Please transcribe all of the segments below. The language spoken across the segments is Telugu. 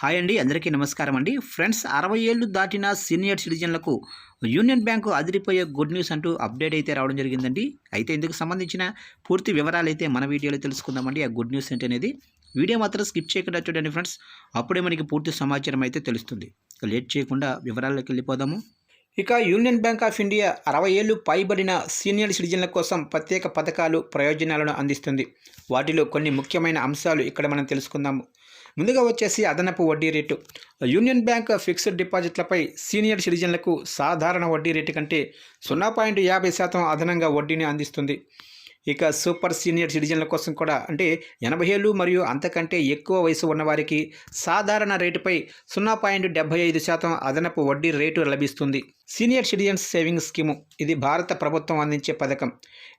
హాయ్ అండి అందరికీ నమస్కారం అండి. ఫ్రెండ్స్ అరవై ఏళ్ళు దాటిన సీనియర్ సిటిజన్లకు యూనియన్ బ్యాంకు అదిరిపోయే గుడ్ న్యూస్ అంటూ అప్డేట్ అయితే రావడం జరిగిందండి. అయితే ఇందుకు సంబంధించిన పూర్తి వివరాలు అయితే మన వీడియోలో తెలుసుకుందామండి. ఆ గుడ్ న్యూస్ ఏంటి అనేది వీడియో మాత్రం స్కిప్ చేయకుండా చూడండి ఫ్రెండ్స్. అప్పుడే మనకి పూర్తి సమాచారం అయితే తెలుస్తుంది. లేట్ చేయకుండా వివరాల్లోకి వెళ్ళిపోదాము. ఇక యూనియన్ బ్యాంక్ ఆఫ్ ఇండియా అరవై ఏళ్ళు పైబడిన సీనియర్ సిటిజన్ల కోసం ప్రత్యేక పథకాలు ప్రయోజనాలను అందిస్తుంది. వాటిలో కొన్ని ముఖ్యమైన అంశాలు ఇక్కడ మనం తెలుసుకుందాము ముందుగా వచ్చేసి అదనపు వడ్డీ రేటు. యూనియన్ బ్యాంక్ ఫిక్స్డ్ డిపాజిట్లపై సీనియర్ సిటిజన్లకు సాధారణ వడ్డీ రేటు కంటే సున్నా పాయింట్ యాభై శాతం అదనంగా వడ్డీని అందిస్తుంది. ఇక సూపర్ సీనియర్ సిటిజన్ల కోసం కూడా అంటే ఎనభై ఏళ్ళు మరియు అంతకంటే ఎక్కువ వయసు ఉన్నవారికి సాధారణ రేటుపై సున్నా పాయింట్ డెబ్బై ఐదు శాతం అదనపు వడ్డీ రేటు లభిస్తుంది. సీనియర్ సిటిజన్స్ సేవింగ్స్ స్కీము ఇది భారత ప్రభుత్వం అందించే పథకం.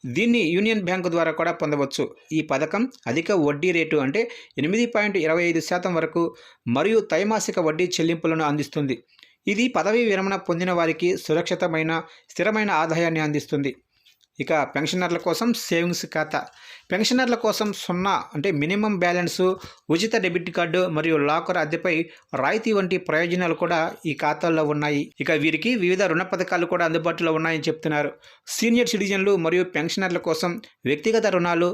దీన్ని యూనియన్ బ్యాంకు ద్వారా కూడా పొందవచ్చు. ఈ పథకం అధిక వడ్డీ రేటు అంటే ఎనిమిది పాయింట్ ఇరవై ఐదు శాతం వరకు మరియు త్రైమాసిక వడ్డీ చెల్లింపులను అందిస్తుంది. ఇది పదవీ విరమణ పొందిన వారికి సురక్షితమైన స్థిరమైన ఆదాయాన్ని అందిస్తుంది. ఇక పెన్షనర్ల కోసం సేవింగ్స్ ఖాతా. పెన్షనర్ల కోసం సున్నా అంటే మినిమం బ్యాలెన్స్ ఉచిత డెబిట్ కార్డు మరియు లాకర్ అద్దెపై రాయితీ వంటి ప్రయోజనాలు కూడా ఈ ఖాతాల్లో ఉన్నాయి. ఇక వీరికి వివిధ రుణ పథకాలు కూడా అందుబాటులో ఉన్నాయని చెప్తున్నారు. సీనియర్ సిటిజన్లు మరియు పెన్షనర్ల కోసం వ్యక్తిగత రుణాలు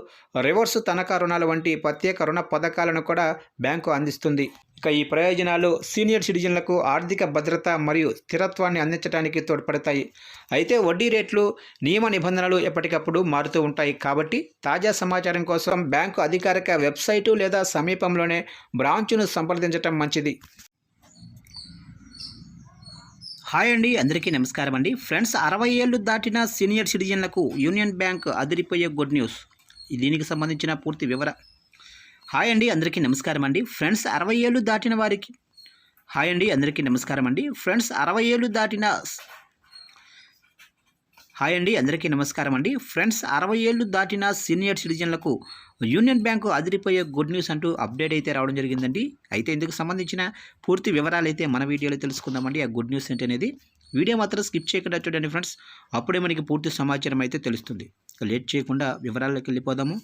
రివర్స్ తనఖా రుణాలు వంటి ప్రత్యేక రుణ పథకాలను కూడా బ్యాంకు అందిస్తుంది. ఇక ఈ ప్రయోజనాలు సీనియర్ సిటిజన్లకు ఆర్థిక భద్రత మరియు స్థిరత్వాన్ని అందించడానికి తోడ్పడతాయి. అయితే వడ్డీ రేట్లు నియమ నిబంధనలు ఎప్పటికప్పుడు మారుతూ ఉంటాయి కాబట్టి తాజా సమాచారం కోసం బ్యాంకు అధికారిక వెబ్సైటు లేదా సమీపంలోనే బ్రాంచ్ను సంప్రదించడం మంచిది. హాయ్ అండి అందరికీ నమస్కారం అండి. ఫ్రెండ్స్ అరవై ఏళ్ళు దాటిన సీనియర్ సిటిజన్లకు యూనియన్ బ్యాంక్ అదిరిపోయే గుడ్ న్యూస్. దీనికి సంబంధించిన పూర్తి వివర హాయ్ అండి అందరికీ నమస్కారం అండి. ఫ్రెండ్స్ అరవై ఏళ్ళు దాటిన వారికి హాయ్ అండి అందరికీ నమస్కారం అండి. ఫ్రెండ్స్ అరవై ఏళ్ళు దాటిన హాయ్ అండి అందరికీ నమస్కారం అండి. ఫ్రెండ్స్ అరవై ఏళ్ళు దాటిన సీనియర్ సిటిజన్లకు యూనియన్ బ్యాంకు అదిరిపోయే గుడ్ న్యూస్ అంటూ అప్డేట్ అయితే రావడం జరిగిందండి. అయితే ఇందుకు సంబంధించిన పూర్తి వివరాలు అయితే మన వీడియోలో తెలుసుకుందామండి. ఆ గుడ్ న్యూస్ ఏంటనేది వీడియో మాత్రం స్కిప్ చేయకుండా చూడండి ఫ్రెండ్స్. అప్పుడే మనకి పూర్తి సమాచారం అయితే తెలుస్తుంది. లేట్ చేయకుండా వివరాల్లోకి వెళ్ళిపోదాము.